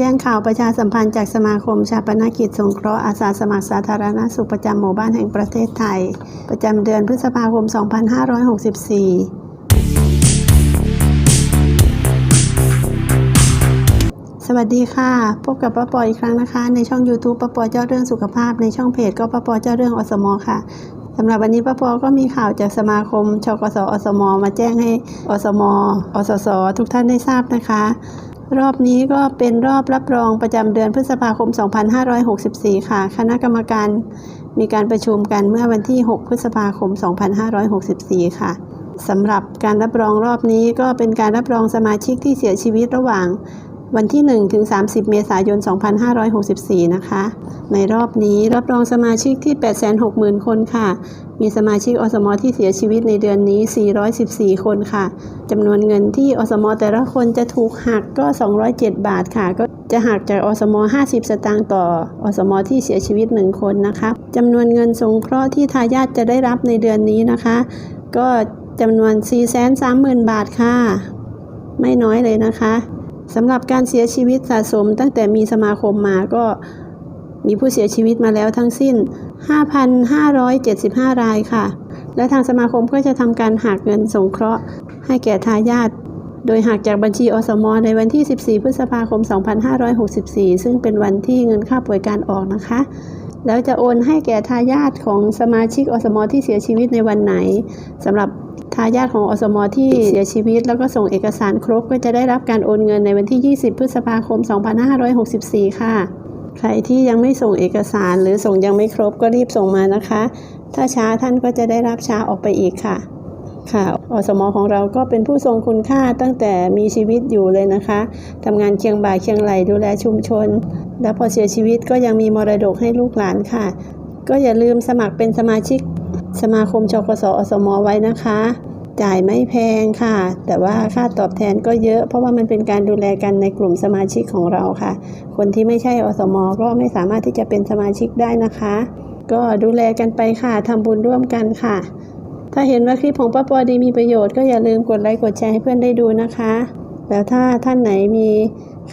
แจ้งข่าวประชาสัมพันธ์จากสมาคมชาปนกิจสงเคราะห์อาสาสมัครสาธารณสุขประจำหมู่บ้านแห่งประเทศไทย ประจำเดือนพฤษภาคม 2564สวัสดีค่ะ พบกับป้าปออีกครั้งนะคะ ในช่อง YouTube ป้าปอเจ้าเรื่องสุขภาพในช่องเพจก็ป้าปอเจ้าเรื่องอสมอค่ะสำหรับวันนี้ป้าปอก็มีข่าวจากสมาคมชกสอสม มาแจ้งให้อสมอสส ทุกท่านได้ทราบนะคะ รอบนี้ก็เป็นรอบรับรองประจำเดือนพฤษภาคม 2564 ค่ะ คณะกรรมการมีการประชุมกันเมื่อวันที่ 6 พฤษภาคม 2564 ค่ะสำหรับการรับรองรอบนี้ก็เป็นการรับรองสมาชิกที่เสียชีวิตระหว่าง วันที่ 1 ถึง 30 เมษายน 2564 นะคะ ในรอบนี้รับรองสมาชิกที่ 860,000 คนค่ะ มีสมาชิกอสมที่เสียชีวิตในเดือนนี้ 414 คนค่ะ จำนวนเงินที่อสมแต่ละคนจะถูกหักก็ 207 บาทค่ะ ก็จะหักจากอสม50 สตางค์ต่ออสมที่เสียชีวิต 1 คนนะคะจำนวนเงินสงเคราะห์ที่ทายาทจะได้รับในเดือนนี้นะคะ ก็จำนวน 430,000 บาทค่ะ ไม่น้อยเลยนะคะ สำหรับการเสียชีวิตสะสมตั้งแต่มีสมาคมมาก็มีผู้เสียชีวิตมาแล้วทั้งสิ้น 5,575 รายค่ะ และทางสมาคมก็จะทำการหักเงินสงเคราะห์ ให้แก่ทายาทโดยหักจากบัญชีอสม ในวันที่ 14 พฤษภาคม 2564 ซึ่งเป็นวันที่เงินค่าป่วยการออกนะคะ แล้วจะโอนให้แก่ทายาทของสมาชิกอสม ที่เสียชีวิตในวันไหนสำหรับายาทของอสมที่เสียชีวิต แล้วก็ส่งเอกสารครบก็จะได้รับการโอนเงินในวันที่ 20 พฤษภาคม 2564 ค่ะ ใครที่ยังไม่ส่งเอกสารหรือส่งยังไม่ครบก็รีบส่งมานะคะ ถ้าช้าท่านก็จะได้รับช้าออกไปอีกค่ะ ค่ะ อสมของเราก็เป็นผู้ทรงคุณค่าตั้งแต่มีชีวิตอยู่เลยนะคะทำงานเคียงบ่าเคียงไหลดูแลชุมชน แล้วพอเสียชีวิตก็ยังมีมรดกให้ลูกหลานค่ะ ก็อย่าลืมสมัครเป็นสมาชิกสมาคมชกสอสมไว้นะคะ จ่ายไม่แพงค่ะ แต่ว่าค่าตอบแทนก็เยอะ เพราะว่ามันเป็นการดูแลกันในกลุ่มสมาชิกของเราค่ะ คนที่ไม่ใช่อสม ก็ไม่สามารถที่จะเป็นสมาชิกได้นะคะ ก็ดูแลกันไปค่ะทำบุญร่วมกันค่ะ ถ้าเห็นว่าคลิปของป้าปอดีมีประโยชน์ก็อย่าลืมกดไลค์กดแชร์ให้เพื่อนได้ดูนะคะ แล้วถ้าท่านไหนมี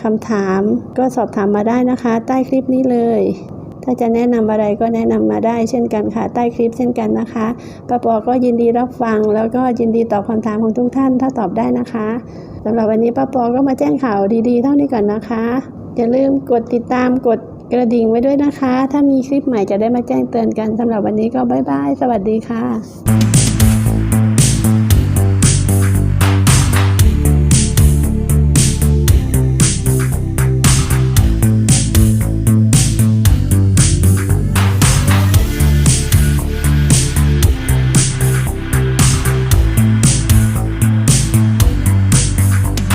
คำถามก็สอบถามมาได้นะคะ ใต้คลิปนี้เลย ถ้าจะแนะนำอะไรก็แนะนำมาได้เช่นกันค่ะ ใต้คลิปเช่นกันนะคะป้าปอก็ยินดีรับฟัง แล้วก็ยินดีตอบคำถามของทุกท่านถ้าตอบได้นะคะสำหรับวันนี้ป้าปอก็มาแจ้งข่าวดีๆเท่านี้ก่อนนะคะ อย่าลืมกดติดตามกดกระดิ่งไว้ด้วยนะคะ ถ้ามีคลิปใหม่จะได้มาแจ้งเตือนกันสำหรับวันนี้ก็บ๊ายบาย สวัสดีค่ะ